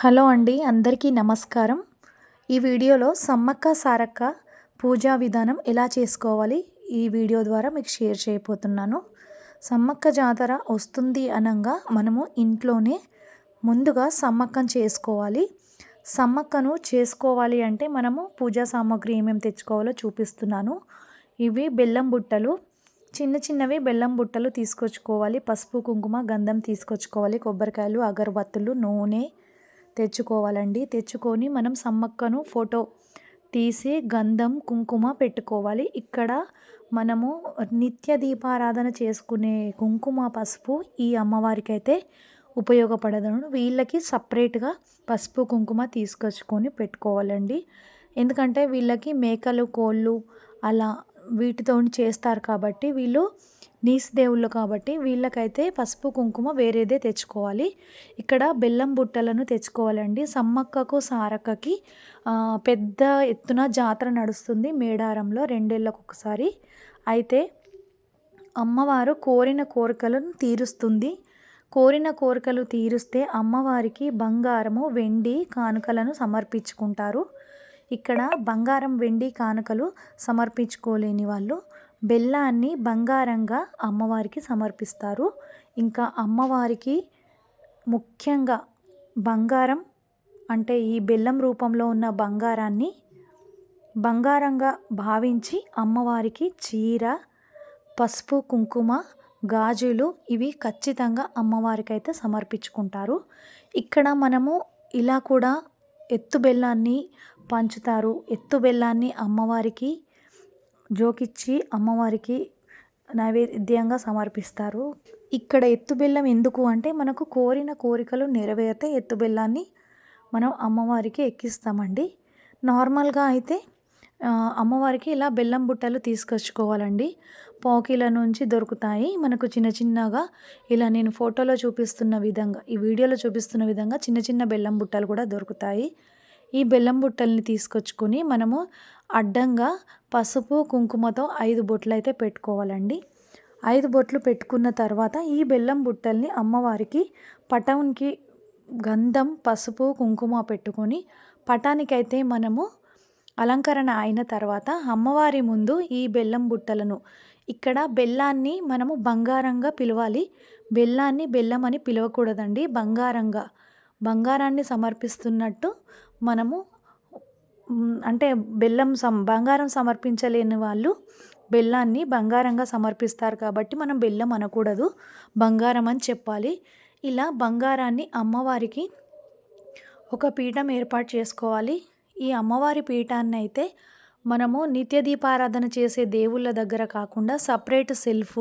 Hello అండి అందరికీ నమస్కారం. ఈ వీడియోలో సమ్మక్క సారక్క పూజా విధానం ఎలా చేసుకోవాలి ఈ వీడియో ద్వారా మీకు షేర్ చేయబోతున్నాను. సమ్మక్క జాతర వస్తుంది అనగా మనము ఇంట్లోనే ముందుగా సమ్మక్కం చేసుకోవాలి. సమ్మక్కను చేసుకోవాలి అంటే మనము పూజా సామాగ్రి ఏమేమి తెచ్చుకోవాలో చూపిస్తున్నాను. ఇవి బెల్లం బుట్టలు చిన్న చిన్నవి బెల్లం బుట్టలు తీసుకొచ్చుకోవాలి. పసుపు కుంకుమ గంధం తీసుకొచ్చుకోవాలి. కొబ్బరికాయలు అగరబత్తులు నూనె తెచ్చుకోవాలండి. తెచ్చుకొని మనం సమ్మక్కను ఫోటో తీసి గంధం కుంకుమ పెట్టుకోవాలి. ఇక్కడ మనము నిత్య దీపారాధన చేసుకునే కుంకుమ పసుపు ఈ అమ్మవారికి అయితే ఉపయోగపడదు వీళ్ళకి సపరేట్గా పసుపు కుంకుమ తీసుకొచ్చుకొని పెట్టుకోవాలండి. ఎందుకంటే వీళ్ళకి మేకలు కోళ్ళు అలా వీటితో చేస్తారు కాబట్టి వీళ్ళు నీసు దేవుళ్ళు కాబట్టి వీళ్ళకైతే పసుపు కుంకుమ వేరేదే తెచ్చుకోవాలి. ఇక్కడ బెల్లం బుట్టలను తెచ్చుకోవాలండి. సమ్మక్కకు సారక్కకి పెద్ద ఎత్తున జాతర నడుస్తుంది మేడారంలో రెండేళ్ళకు ఒకసారి. అయితే అమ్మవారు కోరిన కోరికలను తీరుస్తుంది. కోరిన కోరికలు తీరుస్తే అమ్మవారికి బంగారము వెండి కానుకలను సమర్పించుకుంటారు. ఇక్కడ బంగారం వెండి కానుకలు సమర్పించుకోలేని వాళ్ళు బెల్లాన్ని బంగారంగా అమ్మవారికి సమర్పిస్తారు. ఇంకా అమ్మవారికి ముఖ్యంగా బంగారం అంటే ఈ బెల్లం రూపంలో ఉన్న బంగారాన్ని బంగారంగా భావించి అమ్మవారికి చీర పసుపు కుంకుమ గాజులు ఇవి ఖచ్చితంగా అమ్మవారికి అయితే సమర్పించుకుంటారు. ఇక్కడ మనము ఇలా కూడా ఎత్తు బెల్లాన్ని పంచుతారు. ఎత్తు బెల్లాన్ని అమ్మవారికి జోకిచ్చి అమ్మవారికి నైవేద్యంగా సమర్పిస్తారు. ఇక్కడ ఎత్తు బెల్లం ఎందుకు అంటే మనకు కోరిన కోరికలు నెరవేరితే ఎత్తు బెల్లాన్ని మనం అమ్మవారికి ఎక్కిస్తామండి. నార్మల్గా అయితే అమ్మవారికి ఇలా బెల్లం బుట్టలు తీసుకొచ్చుకోవాలండి. పాకిల నుంచి దొరుకుతాయి. మనకు చిన్న చిన్నగా ఇలా నేను ఫోటోలో చూపిస్తున్న విధంగా ఈ వీడియోలో చూపిస్తున్న విధంగా చిన్న చిన్న బెల్లం బుట్టలు కూడా దొరుకుతాయి. ఈ బెల్లం బుట్టల్ని తీసుకొచ్చుకొని మనము అడ్డంగా పసుపు కుంకుమతో ఐదు బొట్లు అయితే పెట్టుకోవాలండి. ఐదు బొట్లు పెట్టుకున్న తర్వాత ఈ బెల్లం బుట్టల్ని అమ్మవారికి పటంకి గంధం పసుపు కుంకుమ పెట్టుకొని పటానికైతే మనము అలంకరణ అయిన తర్వాత అమ్మవారి ముందు ఈ బెల్లం బుట్టలను ఇక్కడ బెల్లాన్ని మనము బంగారంగా పిలవాలి. బెల్లాన్ని బెల్లం అని పిలవకూడదండి. బంగారంగా బంగారాన్ని సమర్పిస్తున్నట్టు మనము అంటే బెల్లం సం బంగారం సమర్పించలేని వాళ్ళు బెల్లాన్ని బంగారంగా సమర్పిస్తారు కాబట్టి మనం బెల్లం అనకూడదు. బంగారం అని చెప్పాలి. ఇలా బంగారాన్ని అమ్మవారికి ఒక పీఠం ఏర్పాటు చేసుకోవాలి. ఈ అమ్మవారి పీఠాన్ని అయితే మనము నిత్య దీపారాధన చేసే దేవుళ్ళ దగ్గర కాకుండా సపరేట్ సెల్ఫ్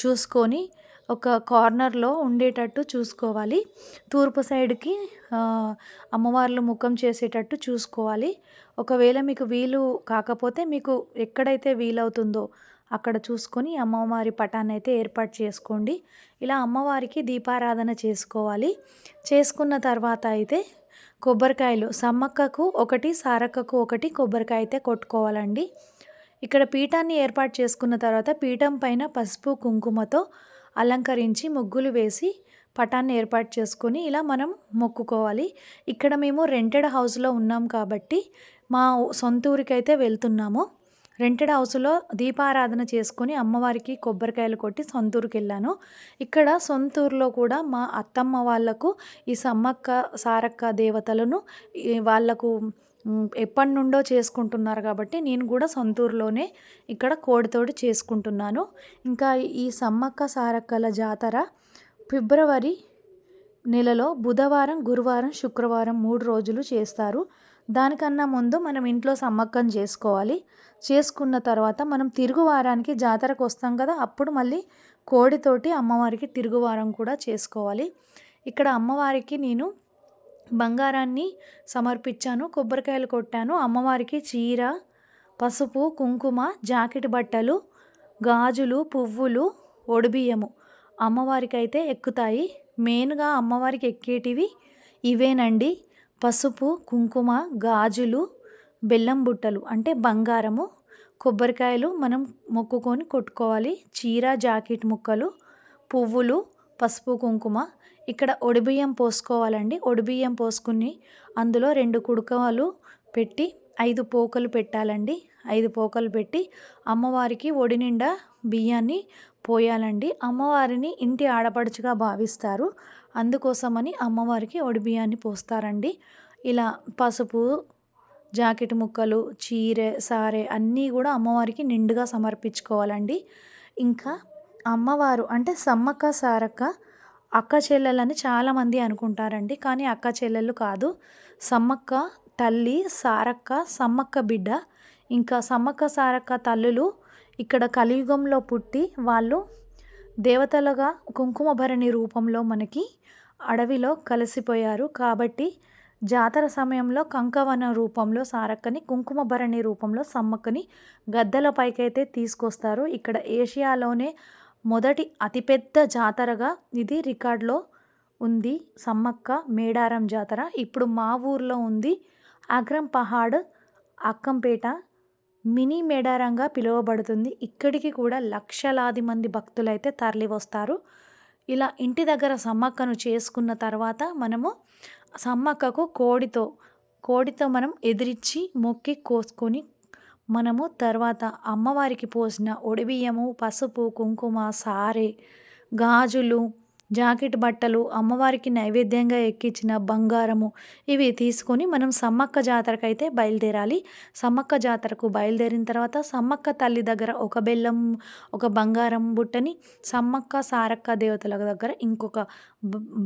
చూసుకొని ఒక కార్నర్లో ఉండేటట్టు చూసుకోవాలి. తూర్పు సైడ్కి అమ్మవార్లు ముఖం చేసేటట్టు చూసుకోవాలి. ఒకవేళ మీకు వీలు కాకపోతే మీకు ఎక్కడైతే వీలవుతుందో అక్కడ చూసుకొని అమ్మవారి పటాన్ని అయితే ఏర్పాటు చేసుకోండి. ఇలా అమ్మవారికి దీపారాధన చేసుకోవాలి. చేసుకున్న తర్వాత అయితే కొబ్బరికాయలు సమ్మక్కకు ఒకటి సారక్కకు ఒకటి కొబ్బరికాయ అయితే కొట్టుకోవాలండి. ఇక్కడ పీఠాన్ని ఏర్పాటు చేసుకున్న తర్వాత పీఠం పైన పసుపు కుంకుమతో అలంకరించి ముగ్గులు వేసి పటాన్ని ఏర్పాటు చేసుకొని ఇలా మనం మొక్కుకోవాలి. ఇక్కడ మేము రెంటెడ్ హౌస్లో ఉన్నాం కాబట్టి మా సొంత ఊరికైతే వెళ్తున్నాము. రెంటెడ్ హౌస్లో దీపారాధన చేసుకొని అమ్మవారికి కొబ్బరికాయలు కొట్టి సొంతూరుకి వెళ్ళాను. ఇక్కడ సొంతూరులో కూడా మా అత్తమ్మ వాళ్ళకు ఈ సమ్మక్క సారక్క దేవతలను వాళ్ళకు ఎప్పటి నుండో చేసుకుంటున్నారు కాబట్టి నేను కూడా సొంతూరులోనే ఇక్కడ కోడితోటి చేసుకుంటున్నాను. ఇంకా ఈ సమ్మక్క సారక్కల జాతర ఫిబ్రవరి నెలలో బుధవారం గురువారం శుక్రవారం మూడు రోజులు చేస్తారు. దానికన్నా ముందు మనం ఇంట్లో సమ్మక్కం చేసుకోవాలి. చేసుకున్న తర్వాత మనం తిరుగువారానికి జాతరకు వస్తాం కదా అప్పుడు మళ్ళీ కోడితోటి అమ్మవారికి తిరుగువారం కూడా చేసుకోవాలి. ఇక్కడ అమ్మవారికి నేను బంగారాన్ని సమర్పించాను కొబ్బరికాయలు కొట్టాను అమ్మవారికి చీర పసుపు కుంకుమ జాకెట్ బట్టలు గాజులు పువ్వులు ఒడిబియ్యము. అమ్మవారికి అయితే ఎక్కుతాయి. మెయిన్గా అమ్మవారికి ఎక్కేటివి ఇవేనండి. పసుపు కుంకుమ గాజులు బెల్లం బుట్టలు అంటే బంగారము. కొబ్బరికాయలు మనం మొక్కుకొని కొట్టుకోవాలి. చీర జాకెట్ ముక్కలు పువ్వులు పసుపు కుంకుమ ఇక్కడ ఒడిబియ్యం పోసుకోవాలండి. ఒడిబియ్యం పోసుకుని అందులో రెండు కుడుకలు పెట్టి ఐదు పోకలు పెట్టాలండి. ఐదు పోకలు పెట్టి అమ్మవారికి ఒడి నిండా బియ్యాన్ని పోయాలండి. అమ్మవారిని ఇంటి ఆడపడుచుగా భావిస్తారు. అందుకోసమని అమ్మవారికి ఒడి బియ్యాన్ని పోస్తారండి. ఇలా పసుపు జాకెట్ ముక్కలు చీర సారె అన్నీ కూడా అమ్మవారికి నిండుగా సమర్పించుకోవాలండి. ఇంకా అమ్మవారు అంటే సమ్మక్క సారక్క అక్క చెల్లెలని చాలామంది అనుకుంటారండి. కానీ అక్క చెల్లెళ్ళు కాదు. సమ్మక్క తల్లి సారక్క సమ్మక్క బిడ్డ ఇంకా సమ్మక్క సారక్క తల్లులు ఇక్కడ కలియుగంలో పుట్టి వాళ్ళు దేవతలుగా కుంకుమ భరణి రూపంలో మనకి అడవిలో కలిసిపోయారు. కాబట్టి జాతర సమయంలో కంకవన రూపంలో సారక్కని కుంకుమ భరణి రూపంలో సమ్మక్కని గద్దెల పైకైతే తీసుకొస్తారు. ఇక్కడ ఏషియాలోనే మొదటి అతిపెద్ద జాతరగా ఇది రికార్డులో ఉంది. సమ్మక్క మేడారం జాతర. ఇప్పుడు మా ఊర్లో ఉంది. అగ్రం పహాడ్ అక్కంపేట మినీ మేడారంగా పిలువబడుతుంది. ఇక్కడికి కూడా లక్షలాది మంది భక్తులైతే తరలి వస్తారు ఇలా ఇంటి దగ్గర సమ్మక్కను చేసుకున్న తర్వాత మనము సమ్మక్కకు కోడితో కోడితో మనం ఎదిరించి మొక్కి కోసుకొని మనము తర్వాత అమ్మవారికి పోసిన ఒడిబియ్యము పసుపు కుంకుమ సారె గాజులు జాకెట్ బట్టలు అమ్మవారికి నైవేద్యంగా ఎక్కించిన బంగారము ఇవి తీసుకొని మనం సమ్మక్క జాతరకు అయితే బయలుదేరాలి. సమ్మక్క జాతరకు బయలుదేరిన తర్వాత సమ్మక్క తల్లి దగ్గర ఒక బెల్లం ఒక బంగారం బుట్టని సమ్మక్క సారక్క దేవతల దగ్గర ఇంకొక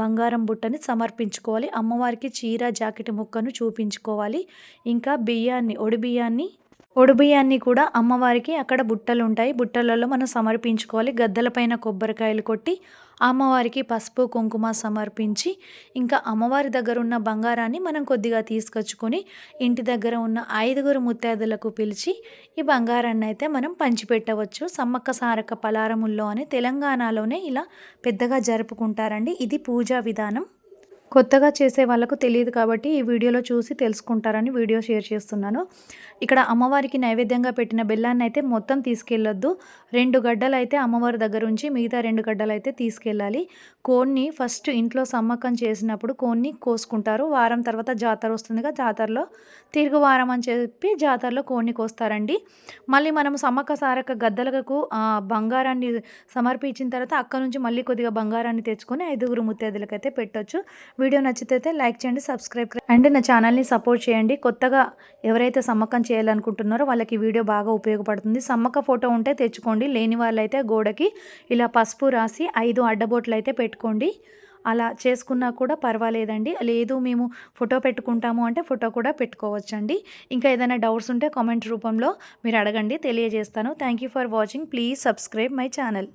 బంగారం బుట్టని సమర్పించుకోవాలి. అమ్మవారికి చీర జాకెట్ ముక్కను చూపించుకోవాలి. ఇంకా బియ్యాన్ని ఒడి బియ్యాన్ని ఒడిబియ్యాన్ని కూడా అమ్మవారికి అక్కడ బుట్టలు ఉంటాయి బుట్టలలో మనం సమర్పించుకోవాలి. గద్దెలపైన కొబ్బరికాయలు కొట్టి అమ్మవారికి పసుపు కుంకుమ సమర్పించి ఇంకా అమ్మవారి దగ్గర ఉన్న బంగారాన్ని మనం కొద్దిగా తీసుకొచ్చుకొని ఇంటి దగ్గర ఉన్న ఐదుగురు ముత్తైదులకు పిలిచి ఈ బంగారాన్ని అయితే మనం పంచిపెట్టవచ్చు. సమ్మక్క సారక్క పలారముల్లో అని తెలంగాణలోనే ఇలా పెద్దగా జరుపుకుంటారండి. ఇది పూజా విధానం. కొత్తగా చేసే వాళ్ళకు తెలియదు కాబట్టి ఈ వీడియోలో చూసి తెలుసుకుంటారని వీడియో షేర్ చేస్తున్నాను. ఇక్కడ అమ్మవారికి నైవేద్యంగా పెట్టిన బెల్లాన్ని అయితే మొత్తం తీసుకెళ్ళొద్దు. రెండు గడ్డలు అయితే అమ్మవారి దగ్గర ఉంచి మిగతా రెండు గడ్డలు అయితే తీసుకెళ్ళాలి. కోన్ని ఫస్ట్ ఇంట్లో సమ్మక్కం చేసినప్పుడు కోన్ని కోసుకుంటారు. వారం తర్వాత జాతర వస్తుందిగా జాతరలో తిరుగు వారం అని చెప్పి జాతరలో కోన్ని కోస్తారండి. మళ్ళీ మనం సమ్మక్క సారక్క గద్దలకు బంగారాన్ని సమర్పించిన తర్వాత అక్క నుంచి మళ్ళీ కొద్దిగా బంగారాన్ని తెచ్చుకొని ఐదుగురు ముత్తైదులకైతే పెట్టొచ్చు. వీడియో నచ్చితే లైక్ చేయండి సబ్స్క్రైబ్ అండ్ నా ఛానల్ని సపోర్ట్ చేయండి. కొత్తగా ఎవరైతే సమ్మకం చేయాలనుకుంటున్నారో వాళ్ళకి వీడియో బాగా ఉపయోగపడుతుంది. సమ్మక ఫోటో ఉంటే తెచ్చుకోండి. లేని వాళ్ళైతే గోడకి ఇలా పసుపు రాసి ఐదు అడ్డబోట్లు అయితే పెట్టుకోండి. అలా చేసుకున్నా కూడా పర్వాలేదండి. లేదు మేము ఫోటో పెట్టుకుంటాము అంటే ఫోటో కూడా పెట్టుకోవచ్చండి. ఇంకా ఏదైనా డౌట్స్ ఉంటే కామెంట్ రూపంలో మీరు అడగండి తెలియజేస్తాను. Thank you for watching please subscribe my channel